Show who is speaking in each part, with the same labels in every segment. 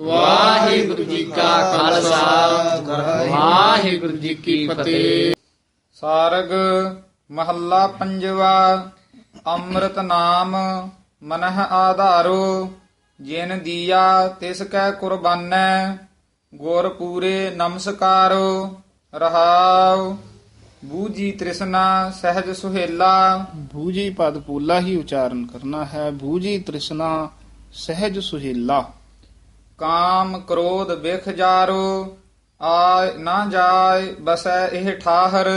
Speaker 1: ਵਾਹਿਗੁਰੂ ਜੀ ਕਾ ਖਾਲਸਾ। ਵਾਹਿਗੁਰੂ ਜੀ ਕੀ ਫਤਿਹ।
Speaker 2: ਸਾਰਗ ਮਹੱਲਾ ਪੰਜਵਾ ਅੰਮ੍ਰਿਤ ਨਾਮ ਮਨਹ ਆਧਾਰੋ ਜਿਨ ਦੀਆ ਤਿਸ ਕੈ ਕੁਰਬਾਨੈ ਗੁਰ ਪੂਰੇ ਨਮਸਕਾਰੋ ਰਹਾਉ। ਬੂਜੀ ਤ੍ਰਿਸ਼ਨਾ ਸਹਿਜ ਸੁਹੇਲਾ।
Speaker 3: ਭੂਜੀ ਪਦ ਪੂਲਾ ਹੀ ਉਚਾਰਨ ਕਰਨਾ ਹੈ। ਭੂਜੀ ਤ੍ਰਿਸ਼ਨਾ ਸਹਿਜ ਸੁਹੇਲਾ।
Speaker 2: ਕਾਮ ਕ੍ਰੋਧ ਵਿਖ ਜਾਰੋ ਆਇ ਨਾ ਜਾਏ ਬਸੈ ਇਹ ਠਾਹਰ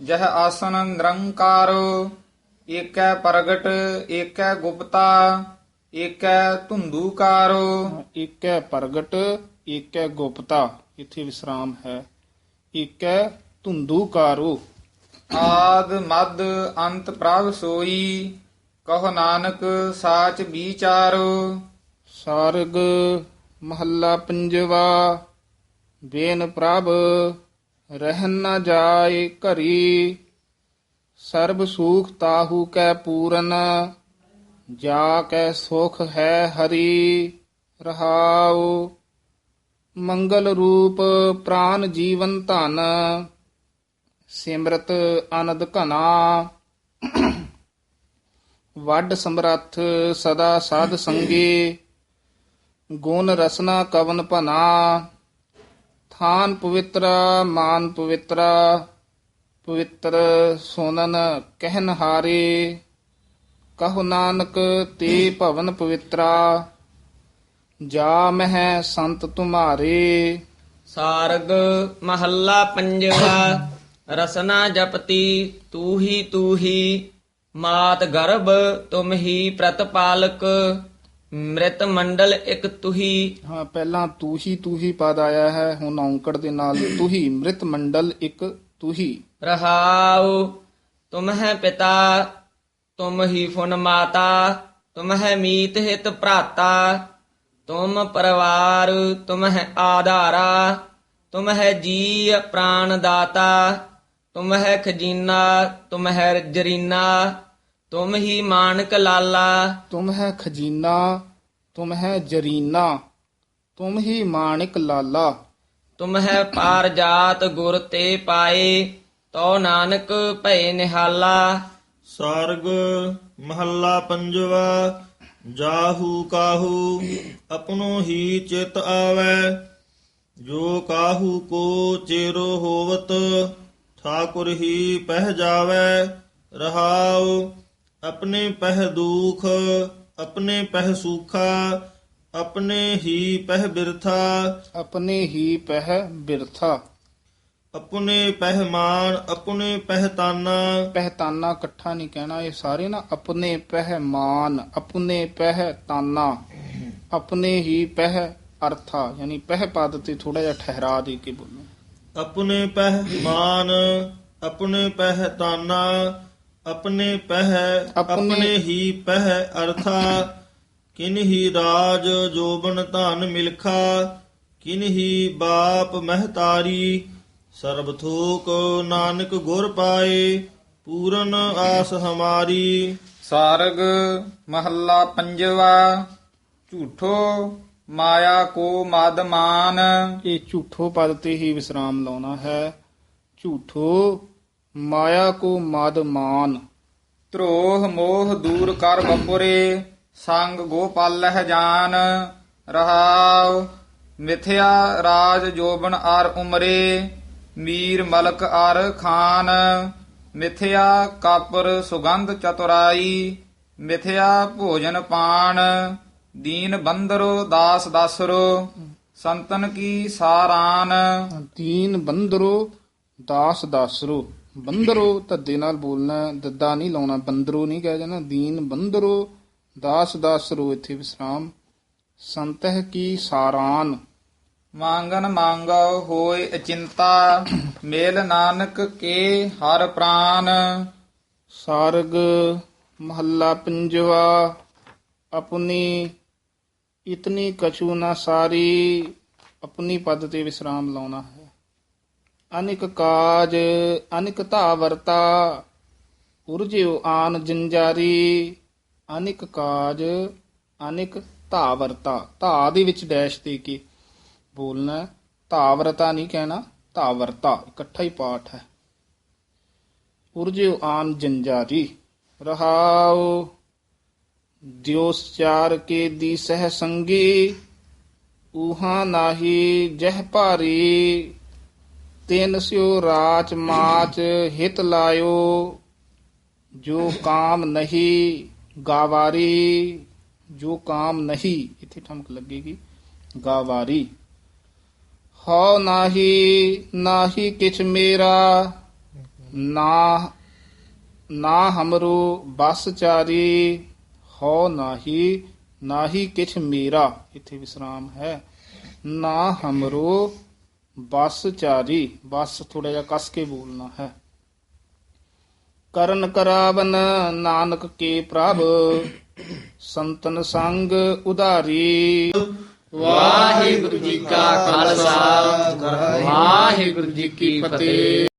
Speaker 2: ਜਹ ਆਸਨ ਨਿਰੰਕਾਰੋ ਏਕੈ ਪ੍ਰਗਟ ਏਕੈ ਗੁਪਤਾ ਏਕੈ ਧੁੰਦੂਕਾਰੋ।
Speaker 3: ਏਕੈ ਪ੍ਰਗਟ ਏਕੈ ਗੁਪਤਾ ਇੱਥੇ ਵਿਸਰਾਮ ਹੈ। ਏਕੈ ਧੁੰਦੂਕਾਰੋ।
Speaker 2: ਆਦ ਮਦ ਅੰਤ ਪ੍ਰਭ ਸੋਈ ਕਹੋ ਨਾਨਕ ਸਾਚ ਵਿਚਾਰੋ।
Speaker 3: ਸਾਰਗ ਮਹੱਲਾ ਪੰਜਵਾ ਬੇਨ ਪ੍ਰਭ ਰਹਿਨ ਨਾ ਜਾਏ ਘਰੀ, ਸਰਬ ਸੂਖ ਤਾਹੂ ਕੈ ਪੂਰਨ, ਜਾ ਕੈ ਸੁਖ ਹੈ ਹਰੀ, ਰਹਾਉ। ਮੰਗਲ ਰੂਪ ਪ੍ਰਾਨ ਜੀਵਨ ਧਨ, ਸਿਮਰਤ ਆਨੰਦ ਘਨਾ। ਵੱਡ ਸਮਰੱਥ ਸਦਾ ਸਾਧ ਸੰਗੀ ਗੁਣ ਰਸਨਾ ਕਵਨ ਭਨਾ, ਥਾਨ ਪਵਿੱਤਰ, ਮਾਨ ਪਵਿੱਤਰ ਪਵਿੱਤਰ ਸੋਨਨ ਕਹਿਨ ਹਾਰੇ, ਕਹੋ ਨਾਨਕ ਤੇ ਭਵਨ ਪਵਿੱਤਰਾ, ਜਾ ਮਹਿ ਸੰਤ ਤੁਮਾਰੇ।
Speaker 1: ਸਾਰਗ ਮਹੱਲਾ ਪੰਜਵਾ, ਰਸਨਾ ਜਪਤੀ ਤੂ ਹੀ ਤੂ ਹੀ ਮਾਤ ਗਰਭ ਤੁਮ ਹੀ ਪ੍ਰਤਪਾਲਕ ਮ੍ਰਿਤ ਮੰਡਲ ਇਕ ਤੁਹੀ।
Speaker 3: ਹਾਂ ਪਹਿਲਾਂ ਤੂ ਹੀ ਤੂ ਹੀ ਪਦ ਆਇਆ ਹੈ ਹੁਣ ਔਂਕੜ ਦੇ ਨਾਲ ਤੂ ਹੀ ਮ੍ਰਿਤ ਮੰਡਲ ਇੱਕ ਤੂ ਹੀ
Speaker 1: ਰਹਾਉ ਤੁਮ ਹੈ ਪਿਤਾ ਤੁਮ ਹੀ ਫੁਨ ਮਾਤਾ ਤੁਮ ਹੈ ਮੀਤ ਹਿਤ ਭਰਾਤਾ ਤੁਮ ਪਰਿਵਾਰ ਤੁਮ ਹੈ ਆਧਾਰਾ ਤੁਮ ਹੈ ਜੀ ਪ੍ਰਾਨ ਦਾਤਾ ਤੁਮ ਹੈ ਖਜ਼ੀਨਾ ਤੁਮ ਹੈ ਜਰੀਨਾ। ਤੁਮ ਹੀ ਮਾਨਕ ਲਾਲਾ।
Speaker 3: ਤੁਮ ਹੈ ਖਜ਼ੀਨਾ ਤੁਮ ਹੈ ਜਰੀਨਾ ਤੁਮ ਹੀ ਮਾਣਿਕ ਲਾਲਾ।
Speaker 1: ਤੁਮ ਹੈ ਪਾਰ ਜਾਤ ਗੁਰ ਤੇ ਪਾਏ ਤੋ ਨਾਨਕ ਭਏ ਨਿਹਾਲਾ।
Speaker 4: ਸਾਰਗ ਮਹੱਲਾ ਪੰਜਵਾ ਜਾਹੂ ਕਾਹੂ ਆਪਣੋ ਹੀ ਚਿਤ ਆਵੈ। ਜੋ ਕਾਹੂ ਕੋ ਚੇਰੋ ਹੋਵਤ ਠਾਕੁਰ ਹੀ ਪਹਿ ਜਾਵੈ। ਰਹਾਉ ਆਪਣੇ ਪਹਿ ਦੁਖ ਆਪਣੇ ਪਹਿ ਸੁਖਾ ਆਪਣੇ ਹੀ ਪਹਿ ਬਿਰਥਾ।
Speaker 3: ਆਪਣੇ ਹੀ ਪਹਿ ਬਿਰਥਾ।
Speaker 4: ਆਪਣੇ ਪਹਿਮਾਨ ਆਪਣੇ ਪਹਿਤਾਨਾ
Speaker 3: ਪਹਿਤਾਨਾ ਇਕੱਠਾ ਨਹੀਂ ਕਹਿਣਾ ਇਹ ਸਾਰੇ ਨਾ ਆਪਣੇ ਪਹਿਮਾਨ ਆਪਣੇ ਪਹਿਤਾਨਾ ਆਪਣੇ ਹੀ ਪਹਿ ਅਰਥਾ ਯਾਨੀ ਪਹਿ ਪਦ ਤੇ ਥੋੜਾ ਜਿਹਾ ਠਹਿਰਾ ਦੇ ਕੇ ਬੋਲੋ।
Speaker 4: ਆਪਣੇ ਪਹਿਮਾਨ ਆਪਣੇ ਪਹਿਤਾਨਾ ਆਪਣੇ ਪਹਿ
Speaker 3: ਆਪਣੇ-
Speaker 4: ਆਪਣੇ ਹੀ ਪਹਿ ਅਰਥਾ ਕਿਨ ਹੀ ਰਾਜ ਜੋਬਨ ਧਨ ਮਿਲਖਾ ਕਿਨ ਹੀ ਬਾਪ ਮਹਤਾਰੀ ਸਰਬ ਥੋਕ ਨਾਨਕ ਗੁਰ ਪਾਏ ਪੂਰਨ ਆਸ ਹਮਾਰੀ।
Speaker 2: ਸਾਰਗ ਮਹੱਲਾ ਪੰਜਵਾ ਝੂਠੋ ਮਾਇਆ ਕੋ ਮਦ ਮਾਨ।
Speaker 3: ਇਹ ਝੂਠੋ ਪਦ ਤੇ ਹੀ ਵਿਸਰਾਮ ਲਾਉਣਾ ਹੈ। ਝੂਠੋ ਮਾਇਆ ਕੋ ਮਦ ਮਾਨ,
Speaker 2: ਧਰੋਹ ਮੋਹ ਦੂਰ ਕਰ ਬਪੁਰੇ ਸੰਗ ਗੋਪਾਲਹਿ ਜਾਨ, ਰਹਾਉ ਮਿਥਿਆ ਰਾਜ ਜੋਬਨ ਆਰ ਉਮਰੇ, ਮੀਰ ਮਲਕ ਆਰ ਖਾਨ, ਮਿਥਿਆ ਕਾਪਰ ਸੁਗੰਧ ਚਤੁਰਾਈ, ਮਿਥਿਆ ਭੋਜਨ ਪਾਣ ਦੀਨ ਬੰਦਰੋ ਦਾਸ ਦਸਰੋ, ਸੰਤਨ ਕੀ ਸਾਰਾਨ।
Speaker 3: ਦੀਨ ਬੰਦਰੋ ਦਾਸ ਦਾਸਰੋ। ਬੰਦਰੋ ਧੱਦੇ ਨਾਲ ਬੋਲਣਾ ਦੱਦਾ ਨਹੀਂ ਲਾਉਣਾ ਬੰਦਰੋ ਨਹੀਂ ਕਹਿ ਜਾਣਾ ਦੀਨ ਬੰਦਰੋ ਦਾਸ ਦਾਸਰੋ ਇੱਥੇ ਵਿਸਰਾਮ। ਸੰਤਹ ਕੀ ਸਾਰਾਨ।
Speaker 2: ਮੰਗਨ ਮੰਗੋ ਹੋਏ ਅਚਿੰਤਾ ਮੇਲ ਨਾਨਕ ਕੇ ਹਰ ਪ੍ਰਾਨ।
Speaker 3: ਸਾਰਗ ਮਹੱਲਾ ਪੰਜਵਾ ਆਪਣੀ ਇਤਨੀ ਕਛੂ ਨਾ ਸਾਰੀ ਆਪਣੀ ਪਦ ਤੇ ਵਿਸਰਾਮ ਲਾਉਣਾ ਹੈ। ਅਨਿਕ ਕਾਜ, ਅਨਿਕ ਧਾਵਰਤਾ ਉਰਜਿਓ ਆਨ ਜੰਜਾਰੀ, ਅਨਿਕ ਕਾਜ, ਅਨਿਕ ਧਾਵਰਤਾ। ਧਾ ਦੇ ਵਿੱਚ ਡੈਸ਼ ਦੇ ਕੇ? ਬੋਲਣਾ ਧਾਵਰਤਾ ਨਹੀਂ ਕਹਿਣਾ, ਧਾਵਰਤਾ। ਇਕੱਠਾ ਹੀ ਪਾਠ ਹੈ। ਉਰਜਿਓ ਆਨ ਜੰਜਾਰੀ। ਰਹਾਉ ਦਿਓਸ ਕੇ ਦੀ ਸਹਿ ਸੰਗੀ ਉਹਾ ਨਾਹੀ ਜਹ ਭਾਰੀ। ਤਿਨ ਸਿਓ ਰਾਚ ਮਾਚ ਹਿਤ ਲਾਇਓ, ਜੋ ਕਾਮ ਨਹੀਂ ਗਾਵਾਰੀ, ਜੋ ਕਾਮ ਨਹੀਂ, ਇੱਥੇ ਠਮਕ ਲੱਗੇਗੀ, ਗਾਵਾਰੀ। ਹਉ ਨਾਹੀ ਨਾਹੀ ਕਿਛ ਮੇਰਾ ਨਾ ਨਾ ਹਮਰੋ ਬਸ ਚਾਰੀ, ਹਉ ਨਾਹੀ ਨਾਹੀ ਕਿਛ ਮੇਰਾ। ਇੱਥੇ ਵਿਸਰਾਮ ਹੈ। ਨਾ ਹਮਰੋ ਬਸ ਚਾਰੀ, ਬਸ ਥੋੜਾ ਜਿਹਾ ਕਸ ਕੇ ਬੋਲਣਾ ਹੈ। ਕਰਨ ਕਰਾਵਨ ਨਾਨਕ ਕੇ ਪ੍ਰਭ, ਸੰਤਨ ਸੰਗ ਉਧਾਰੀ।
Speaker 1: ਵਾਹਿਗੁਰੂ ਜੀ ਕਾ ਖਾਲਸਾ, ਵਾਹਿਗੁਰੂ ਜੀ ਕੀ ਫਤਿਹ।